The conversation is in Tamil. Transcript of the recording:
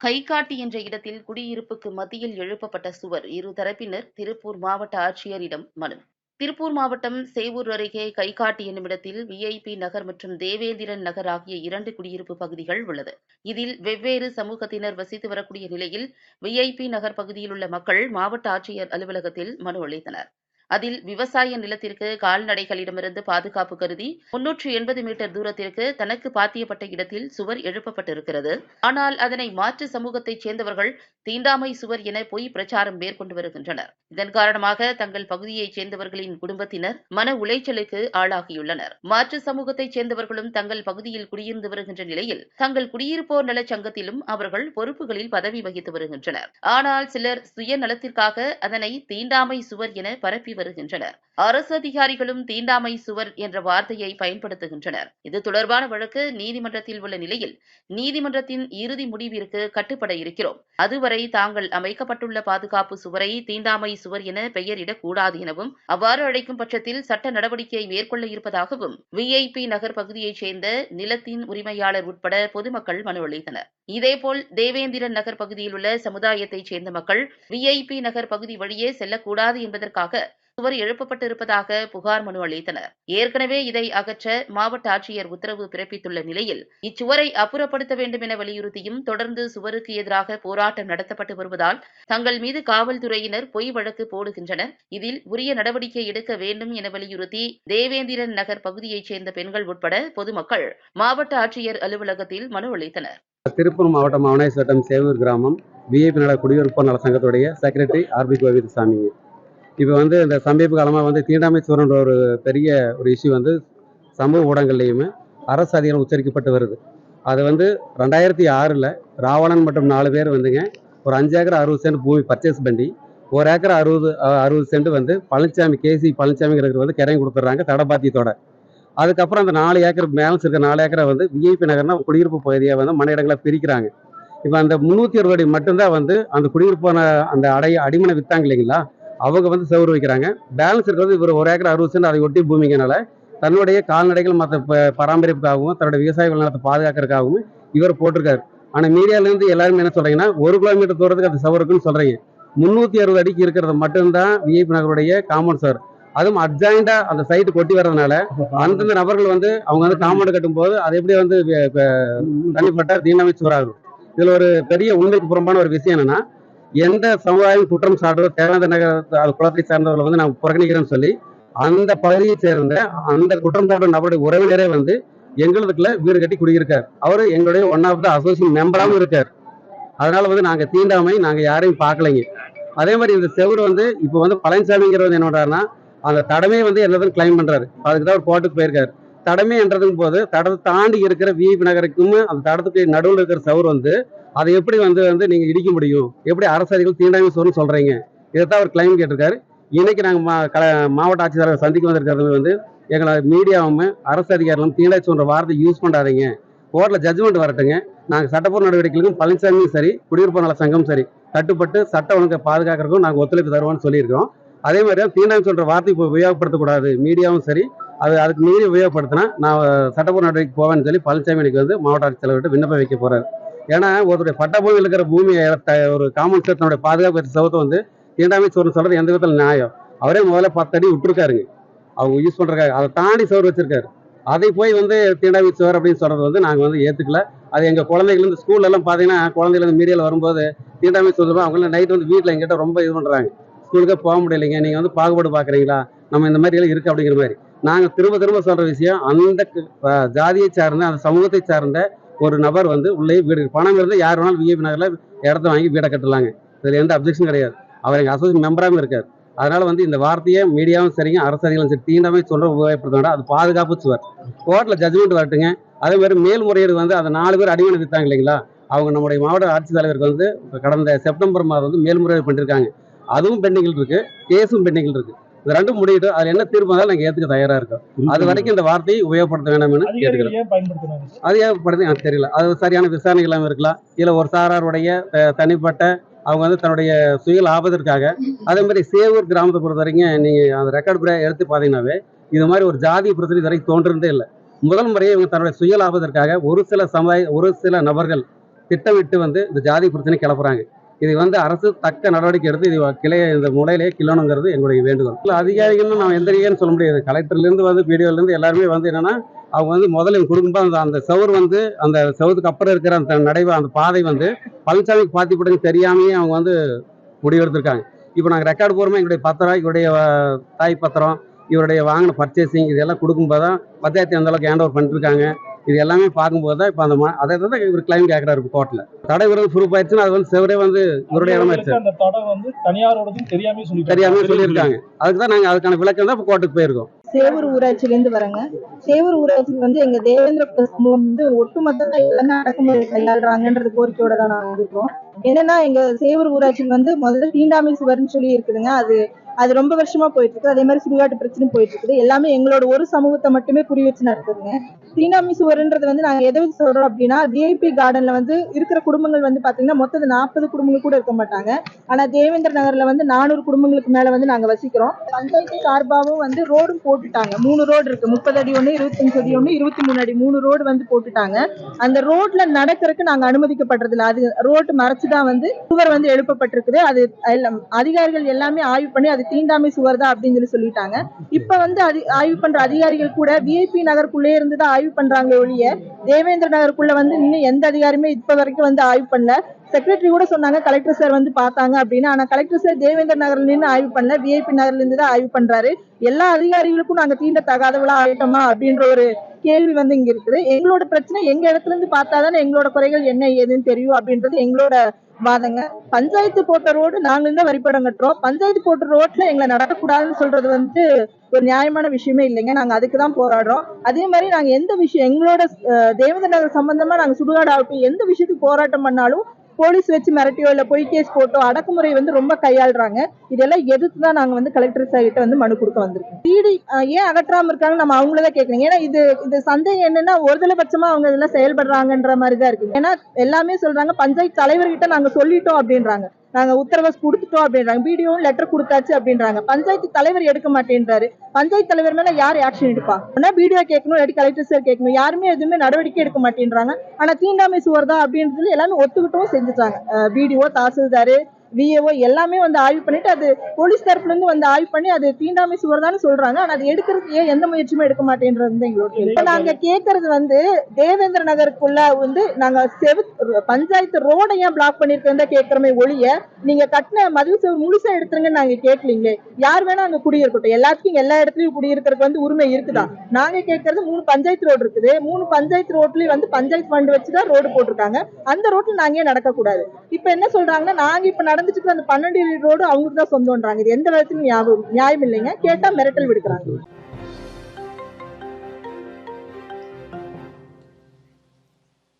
கைகாட்டி என்ற இடத்தில் குடியிருப்புக்கு மத்தியில் எழுப்பப்பட்ட சுவர். இரு தரப்பினர் திருப்பூர் மாவட்ட ஆட்சியரிடம் மனு. திருப்பூர் மாவட்டம் சேவூர் அருகே கைகாட்டி என்னுமிடத்தில் விஐபி நகர் மற்றும் தேவேந்திரன் நகர் ஆகிய இரண்டு குடியிருப்பு பகுதிகள் உள்ளது. இதில் வெவ்வேறு சமூகத்தினர் வசித்து வரக்கூடிய நிலையில் விஐபி நகர் பகுதியில் உள்ள மக்கள் மாவட்ட ஆட்சியர் அலுவலகத்தில் மனு அளித்தனர். அதில் விவசாய நிலத்திற்கு கால்நடைகளிடமிருந்து பாதுகாப்பு கருதி முன்னூற்று எண்பது மீட்டர் தூரத்திற்கு தனக்கு பாத்தியப்பட்ட இடத்தில் சுவர் எழுப்பப்பட்டிருக்கிறது. ஆனால் அதனை மாற்று சமூகத்தைச் சேர்ந்தவர்கள் தீண்டாமை சுவர் என பொய் பிரச்சாரம் மேற்கொண்டு வருகின்றனர். இதன் காரணமாக தங்கள் பகுதியைச் சேர்ந்தவர்களின் குடும்பத்தினர் மன உளைச்சலுக்கு ஆளாகியுள்ளனர். மாற்று சமூகத்தைச் சேர்ந்தவர்களும் தங்கள் பகுதியில் குடியிருந்து வருகின்ற நிலையில் தங்கள் குடியிருப்போர் நலச் சங்கத்திலும் அவர்கள் பொறுப்புகளில் பதவி வகித்து வருகின்றனர். ஆனால் சிலர் சுயநலத்திற்காக அதனை தீண்டாமை சுவர் என பரப்பி வருகின்றனர் அரசு அதிகாரிகளும் தீண்டாமை சுவர் என்ற வார்த்தையை பயன்படுத்துகின்றனர். இது தொடர்பான வழக்கு நீதிமன்றத்தில் உள்ள நிலையில் நீதிமன்றத்தின் இறுதி முடிவிற்கு கட்டுப்பட இருக்கிறோம். அதுவரை தாங்கள் அமைக்கப்பட்டுள்ள பாதுகாப்பு சுவரை தீண்டாமை சுவர் என பெயரிடக்கூடாது எனவும் அவ்வாறு அழைக்கும் பட்சத்தில் சட்ட நடவடிக்கையை மேற்கொள்ள இருப்பதாகவும் விஐபி நகர் பகுதியைச் சேர்ந்த நிலத்தின் உரிமையாளர் உட்பட பொதுமக்கள் மனு அளித்தனர். இதேபோல் தேவேந்திரன் நகர் பகுதியில் உள்ள சமுதாயத்தைச் சேர்ந்த மக்கள் விஐபி நகர் பகுதி வழியே செல்லக்கூடாது என்பதற்காக சுவர் எழுப்பப்பட்டிருப்பதாக புகார் மனு அளித்தனர். ஏற்கனவே இதை அகற்ற மாவட்ட ஆட்சியர் உத்தரவு பிறப்பித்துள்ள நிலையில் இச்சுவரை அப்புறப்படுத்த வேண்டும் என வலியுறுத்தியும் தொடர்ந்து சுவருக்கு எதிராக போராட்டம் நடத்தப்பட்டு வருவதால் தங்கள் மீது காவல்துறையினர் பொய் வழக்கு போடுகின்றனர். இதில் உரிய நடவடிக்கை எடுக்க வேண்டும் என வலியுறுத்தி தேவேந்திரன் நகர் பகுதியைச் சேர்ந்த பெண்கள் உட்பட பொதுமக்கள் மாவட்ட ஆட்சியர் அலுவலகத்தில் மனு அளித்தனர். திருப்பூர் மாவட்டம் மவனை சேவூர் கிராமம். பிஏபி நல குடியிருப்பு நல சங்கத்துடைய செக்ரட்டரி ஆர்பி கோவிந்தசாமிங்க. இப்போ வந்து இந்த சமீப காலமாக வந்து தீண்டாமை சூரன்ற ஒரு பெரிய ஒரு இஷ்யூ வந்து சமூக ஊடகங்கள்லேயுமே அரசு அதிகாரம் உச்சரிக்கப்பட்டு வருது. அது வந்து ரெண்டாயிரத்தி ஆறில் ராவணன் மற்றும் நாலு பேர் வந்துங்க ஒரு அஞ்சு ஏக்கர் அறுபது சென்ட் பூமி பர்ச்சேஸ் பண்ணி ஒரு ஏக்கர் அறுபது அறுபது சென்ட் வந்து பழனிசாமி கேசி பழனிசாமிங்கிறது வந்து கிரையம் கொடுத்துட்றாங்க தடபாத்தியத்தோட. அதுக்கப்புறம் அந்த நாலு ஏக்கர் பேலன்ஸ் இருக்க நாலு ஏக்கரை வந்து விஐபி நகர்னா குடியிருப்பு பகுதியாக வந்து மன இடங்களை பிரிக்கிறாங்க. இப்போ அந்த முந்நூற்றி அறுபது அடி மட்டும்தான் வந்து அந்த குடியிருப்பான அந்த அடைய அடிமனை விற்றாங்க இல்லைங்களா? அவங்க வந்து செவரு வைக்கிறாங்க. பேலன்ஸ் இருக்கிறது இவர் ஒரு ஏக்கர் அறுபது சென்ட் அதை ஒட்டி பூமிங்கனால தன்னுடைய கால்நடைகள் மற்ற ப- பராமரிப்புக்காகவும் தன்னுடைய விவசாய நிலத்தை பாதுகாக்கிறதுக்காகவும் இவர் போட்டிருக்காரு. ஆனால் மீடியாவிலேருந்து எல்லாருமே என்ன சொல்கிறீங்கன்னா ஒரு கிலோமீட்டர் தூரத்துக்கு அது சவருக்குன்னு சொல்கிறீங்க முந்நூற்றி அறுபது அடிக்கு இருக்கிறது மட்டும்தான் விஐபி நகருடைய காம்பவுண்ட் சார் அதுவும் அட்ஜாயிண்டா அந்த சைட்டு கொட்டி வர்றதுனால அந்தந்த நபர்கள் வந்து அவங்க வந்து காம்பவுண்ட் கட்டும்போது அது எப்படி வந்து தனிப்பட்ட தீனமைச்சு வராது இதில் ஒரு பெரிய உண்மைக்கு புறம்பான ஒரு விஷயம் என்னென்னா எந்த சமுதாயம் குற்றம் சாட்டுறதோ தேவையான நகர் அது குளத்தை சார்ந்தவர்களை வந்து நான் புறக்கணிக்கிறேன்னு சொல்லி அந்த பகுதியை சேர்ந்த அந்த குற்றம் சாட்டுற நபருடைய உறவினரே வந்து எங்களுக்குள்ள வீடு கட்டி குடியிருக்கார். அவர் எங்களுடைய ஒன் ஆஃப் த அசோசியேஷன் மெம்பராகவும் இருக்கார். அதனால வந்து நாங்கள் தீண்டாமை நாங்கள் யாரையும் பார்க்கலைங்க. அதே மாதிரி இந்த செவர் வந்து இப்போ வந்து பழனிசாமிங்கிறது என்ன பண்றாருன்னா அந்த தடமே வந்து எல்லாத்தையும் கிளைம் பண்ணுறாரு அதுக்கு தான் ஒரு கோர்ட்டுக்கு போயிருக்காரு. தடமே என்றதும் போது தடத்தை தாண்டி இருக்கிற விஐபி நகருக்கும் அந்த தடத்துக்கு நடுவில் இருக்கிற செவர் வந்து அதை எப்படி வந்து வந்து நீங்க இடிக்க முடியும்? எப்படி அரசதிகள் தீண்டாமை சோறுன்னு சொல்றீங்க? இதைத்தான் அவர் கிளைம் கேட்டிருக்காரு. இன்னைக்கு நாங்கள் மா கல மாவட்ட ஆட்சித்தலைவர் சந்திக்க வந்திருக்கிறது வந்து எங்களை மீடியாவும் அரசு அதிகாரிகளும் தீண்டாய் சொல்ற வார்த்தை யூஸ் பண்ணாதீங்க. கோர்ட்டில் ஜட்ஜ்மெண்ட் வரட்டுங்க. நாங்கள் சட்டப்பூர்வ நடவடிக்கைகளுக்கும் பழனிசாமியும் சரி குடியிருப்பு நல சங்கம் சரி கட்டுப்பட்டு சட்ட ஒழுங்கை பாதுகாக்கிறதுக்கும் நாங்கள் ஒத்துழைப்பு தருவோம்னு சொல்லியிருக்கோம். அதே மாதிரி தான் தீண்டாமை சொல்ற வார்த்தை இப்போ உபயோகப்படுத்தக்கூடாது. மீடியாவும் சரி அது அதுக்கு மீறி உபயோகப்படுத்தினா நான் சட்டப்பூர்வ நடவடிக்கை போவேன்னு சொல்லி பழனிசாமி இன்னைக்கு வந்து மாவட்ட ஆட்சித்தலைவர்கிட்ட விண்ணப்பம் வைக்க போறாரு. ஏன்னா ஒருத்தருடைய பட்டபூமி இருக்கிற பூமியை ஒரு காமன் செட் தன்னுடைய பாதுகாப்பு சவத்தை வந்து தீண்டாமை சோறுன்னு சொல்றது எந்த விதத்தில் நியாயம்? அவரே முதல்ல பத்து அடி விட்டுருக்காருங்க. அவங்க யூஸ் பண்றாங்க அதை தாண்டி சோறு வச்சிருக்காரு. அதை போய் வந்து தீண்டாமை சோறு அப்படின்னு சொல்றது வந்து நாங்கள் வந்து ஏற்றுக்கல அது எங்கள் குழந்தைகள் ஸ்கூல்லலாம் பார்த்தீங்கன்னா எல்லாம் மீடியாவில் வரும்போது தீண்டாமை சொல்லுவோம் அவங்களாம் நைட் வந்து வீட்டில் எங்கிட்ட ரொம்ப இது பண்ணுறாங்க ஸ்கூலுக்கே போக முடியலைங்க. நீங்கள் வந்து பாகுபாடு பார்க்குறீங்களா நம்ம இந்த மாதிரி எல்லாம் இருக்குது அப்படிங்கிற மாதிரி. நாங்கள் திரும்ப திரும்ப சொல்கிற விஷயம் அந்த ஜாதியை சார்ந்த அந்த சமூகத்தை சார்ந்த ஒரு நபர் வந்து உள்ளே வீடு பணம் இருந்து யார் வேணாலும் விஏபி நகரில் இடத்த வாங்கி வீடை கட்டலாங்க. இதில் எந்த அப்ஜெக்ஷன் கிடையாது. அவர் எங்கள் அசோசியேஷன் மெம்பராகவும் இருக்கார். அதனால் வந்து இந்த வார்த்தையை மீடியாவும் சரிங்க அரசியலும் சரி தீண்டாமை சொல்கிற உபயோகப்படுத்த வேண்டாம். அது பாதுகாப்பு சுவர். கோர்ட்டில் ஜட்ஜ்மெண்ட் வரட்டுங்க. அதே மாதிரி மேல்முறையீடு வந்து அந்த நாலு பேர் அடிமனை வித்தாங்க இல்லைங்களா? அவங்க நம்முடைய மாவட்ட ஆட்சித்தலைவருக்கு வந்து கடந்த செப்டம்பர் மாதம் வந்து மேல்முறையீடு பண்ணியிருக்காங்க அதுவும் பெண்டிங்கில் இருக்குது கேஸும் பெண்டிங்கில் இருக்குது இது ரெண்டும் முடியிட்டு அதுல என்ன தீர்ப்பு வந்தாலும் நாங்க ஏத்துக்க தயாரா இருக்கோம். அது வரைக்கும் இந்த வார்த்தையை உபயோகப்படுத்த வேண்டாம்னு கேட்டுக்கிறோம். அதிகாரிகள் ஏன் அது ஏற்படுது எனக்கு தெரியல. அது சரியான விசாரணை இல்லாமல் இருக்கலாம். இல்லை ஒரு சாராருடைய தனிப்பட்ட அவங்க வந்து தன்னுடைய சுய லாபத்திற்காக அதே மாதிரி சேவூர் கிராமத்தை பொறுத்த வரைக்கும் நீங்கள் அந்த ரெக்கார்டு எடுத்து பார்த்தீங்கன்னாவே இது மாதிரி ஒரு ஜாதி பிரச்சனை இது வரைக்கும் தோன்றுறதே இல்லை. முதல் முறையே இவங்க தன்னுடைய சுய லாபத்திற்காக ஒரு சில சமுதாய ஒரு சில நபர்கள் திட்டமிட்டு வந்து இந்த ஜாதி பிரச்சனை கிளப்புறாங்க இது வந்து அரசு தக்க நடவடிக்கை எடுத்து இது கிளைய இந்த முறையிலே கிளணுங்கிறது எங்களுடைய வேண்டுகோள். இல்லை அதிகாரிகள்னு நான் எந்திரிக்கன்னு சொல்ல முடியாது. கலெக்டர்லேருந்து வந்து பிடிஓலேருந்து எல்லாருமே வந்து என்னென்னா அவங்க வந்து முதல்ல கொடுக்கும்போது அந்த அந்த செவர் வந்து அந்த செவத்துக்கு அப்புறம் இருக்கிற அந்த நடைவ அந்த பாதை வந்து பழனிசாமிக்கு பாத்திப்பட்டது தெரியாமையே அவங்க வந்து முடிவெடுத்திருக்காங்க. இப்போ நாங்கள் ரெக்கார்டு போகிறோமே எங்களுடைய பத்திரம் இவருடைய தாய் பத்திரம் இவருடைய வாங்கின பர்ச்சேசிங் இதெல்லாம் கொடுக்கும்போது தான் பஞ்சாயத்து அந்தளவுக்கு ஹேண்ட் ஓவர் பண்ணிட்டுருக்காங்க இது எல்லாமே பார்க்கும்போது தான் இப்போ அந்த அதை தான் இவர் கிளைம் கேட்குறாரு இப்போ கோர்ட்டில் தடை விரோத ப்ரூஃப் ஆயிடுச்சுன்னா அது வந்து செவரே வந்து இவருடைய இடமாயிருச்சு அந்த தடம் வந்து தனியாரோடதும் தெரியாம சொல்லிட்டாங்க. தெரியாம சொல்லியிருக்காங்க. அதுக்கு தான் நாங்கள் அதுக்கான விளக்கம் தான் இப்போ கோர்ட்டுக்கு போயிருக்கோம். சேவூர் ஊராட்சியில இருந்து வரேங்க. சேவூர் ஊராட்சிக்கு வந்து எங்க தேவேந்திர சமூகம் வந்து ஒட்டுமொத்தமா என்ன அடக்குமுறை கையாளுறாங்கன்றது கோரிக்கையோட தான் நாங்க இருக்கோம் என்னன்னா எங்க சேவூர் ஊராட்சியில் வந்து முதல்ல தீண்டாமை சுவர்னு சொல்லி இருக்குதுங்க. அது அது ரொம்ப வருஷமா போயிட்டு இருக்கு அதே மாதிரி சுடுகாட்டு பிரச்சனை போயிட்டு இருக்குது எல்லாமே எங்களோட ஒரு சமூகத்தை மட்டுமே புரிய வச்சு நடக்குதுங்க தீனாமி சுவர்ன்றது வந்து நாங்க எதை வச்சு சொல்றோம் அப்படின்னா விஐபி கார்டன்ல வந்து இருக்கிற குடும்பங்கள் வந்து பாத்தீங்கன்னா மொத்தம் நாற்பது குடும்பங்கள் கூட இருக்க மாட்டாங்க. ஆனா தேவேந்திர நகர்ல வந்து நானூறு குடும்பங்களுக்கு மேல வந்து நாங்க வசிக்கிறோம். பஞ்சாயத்து சார்பாவும் வந்து ரோடும் போட்டுட்டாங்க. மூணு ரோடு இருக்கு. முப்பது அடி ஒண்ணு இருபத்தஞ்சு அடி ஒண்ணு இருபத்தி மூணு அடி மூணு ரோடு வந்து போட்டுட்டாங்க. அந்த ரோட்ல நடக்கிறதுக்கு நாங்க அனுமதிக்கப்படுறது இல்ல அது ரோட்டு மறைச்சுதான் வந்து சுவர் வந்து எழுப்பப்பட்டிருக்குது. அது எல்லாம் அதிகாரிகள் எல்லாமே ஆய்வு பண்ணி அது தீண்டாமை சுவர் தான் அப்படின்னு சொல்லி சொல்லிட்டாங்க. இப்ப வந்து அதி ஆய்வு பண்ற அதிகாரிகள் கூட விஐபி நகருக்குள்ளே இருந்து தான் ஆய்வு பண்றாங்க ஒழிய தேவேந்திர நகருக்குள்ள வந்து இன்னும் எந்த அதிகாரியுமே இப்ப வரைக்கும் வந்து ஆய்வு பண்ணல. செக்ரட்டரி கூட சொன்னாங்க கலெக்டர் சார் வந்து பார்த்தாங்க அப்படின்னு. ஆனா கலெக்டர் சார் தேவேந்திர நகர்ல நின்று ஆய்வு பண்ணல. விஐபி நகர்ல இருந்து தான் ஆய்வு பண்றாரு. எல்லா அதிகாரிகளுக்கும் நாங்க தீண்ட தகாதவளா ஆயிட்டோமா அப்படின்ற ஒரு கேள்வி வந்து இங்க இருக்குது. எங்களோட பிரச்சனை எங்க இடத்துல இருந்து பார்த்தாதானே எங்களோட குறைகள் என்ன ஏதுன்னு தெரியும் அப்படின்றது எங்களோட வாதங்க. பஞ்சாயத்து போட்ட ரோடு நாங்க தான் வரிப்படம் கட்டுறோம். பஞ்சாயத்து போட்ட ரோட்ல எங்களை நடக்கக்கூடாதுன்னு சொல்றது வந்து ஒரு நியாயமான விஷயமே இல்லைங்க. நாங்க அதுக்கு தான் போராடுறோம். அதே மாதிரி நாங்க எந்த விஷயம் எங்களோட அஹ், நகர் சம்பந்தமா நாங்க சுடுகாடு ஆகட்டும் எந்த விஷயத்துக்கு போராட்டம் பண்ணாலும் போலீஸ் வச்சு மிரட்டியோ இல்லை பொய் கேஸ் போட்டோ அடக்குமுறை வந்து ரொம்ப கையாளுறாங்க. இதெல்லாம் எதிர்த்து தான் நாங்கள் வந்து கலெக்டர் சார் கிட்ட வந்து மனு கொடுக்க வந்திருக்கோம். டிடி ஏன் அகற்றாமல் இருக்காங்க நம்ம அவங்கள தான் கேட்குறீங்க ஏன்னா இது இது சந்தேகம் என்னன்னா ஒருதலைபட்சமாக அவங்க இதெல்லாம் செயல்படுறாங்கன்ற மாதிரி தான் இருக்கு. ஏன்னா எல்லாமே சொல்றாங்க பஞ்சாயத்து தலைவர்கிட்ட நாங்கள் சொல்லிட்டோம் அப்படின்றாங்க. நாங்க உத்தரவு கொடுத்துட்டோம் அப்படின்றாங்க. பிடிஓவும் லெட்டர் கொடுத்தாச்சு அப்படின்றாங்க. பஞ்சாயத்து தலைவர் எடுக்க மாட்டேன்றாரு. பஞ்சாயத்து தலைவர் மேல யார் ஆக்ஷன் எடுப்பா? ஆனா பிடிஓ கேட்கணும் இல்லாட்டி கலெக்டர் சார் கேட்கணும். யாருமே எதுவுமே நடவடிக்கை எடுக்க மாட்டேன்றாங்க. ஆனா தீண்டாமை சுவர் தான் அப்படின்றது எல்லாமே ஒத்துக்கிட்டும் செஞ்சுட்டாங்க. பிடிஓ தாசில்தாரு விஏஓ எல்லாமே வந்து ஆய்வு பண்ணிட்டு அது போலீஸ் தரப்புலேருந்து வந்து ஆய்வு பண்ணி அது தீண்டாமை சுவர் சொல்றாங்க. ஆனா அது எடுக்கிறதுக்கு ஏன் எந்த முயற்சியுமே எடுக்க மாட்டேன்றது தான் எங்களோட நாங்க கேட்கறது வந்து தேவேந்திர நகருக்குள்ள வந்து நாங்க செவு பஞ்சாயத்து ரோட ஏன் பிளாக் பண்ணியிருக்கிறதா கேட்குறமே ஒழிய நீங்க கட்டின மதில் செவ் முழுசா எடுத்துருங்கன்னு நாங்க கேட்கலீங்களே யார் வேணா அங்க குடியிருக்கட்டும். எல்லாத்துக்கும் எல்லா இடத்துலயும் குடியிருக்கிறதுக்கு வந்து உரிமை இருக்குதா? நாங்க கேட்கறது மூணு பஞ்சாயத்து ரோடு இருக்குது. மூணு பஞ்சாயத்து ரோட்லயும் வந்து பஞ்சாயத்து ஃபண்ட் வச்சுதான் ரோடு போட்டிருக்காங்க. அந்த ரோட்ல நாங்க ஏன் நடக்க இப்ப என்ன சொல்றாங்கன்னா நாங்க இப்ப நடந்துட்டு அந்த பன்னெண்டு ரோடு அவங்களுக்கு தான் சொந்தம்ன்றாங்க இது எந்த விதத்திலும் ஞாபகம் நியாயம் இல்லைங்க. கேட்டா மிரட்டல் விடுக்கிறாங்க.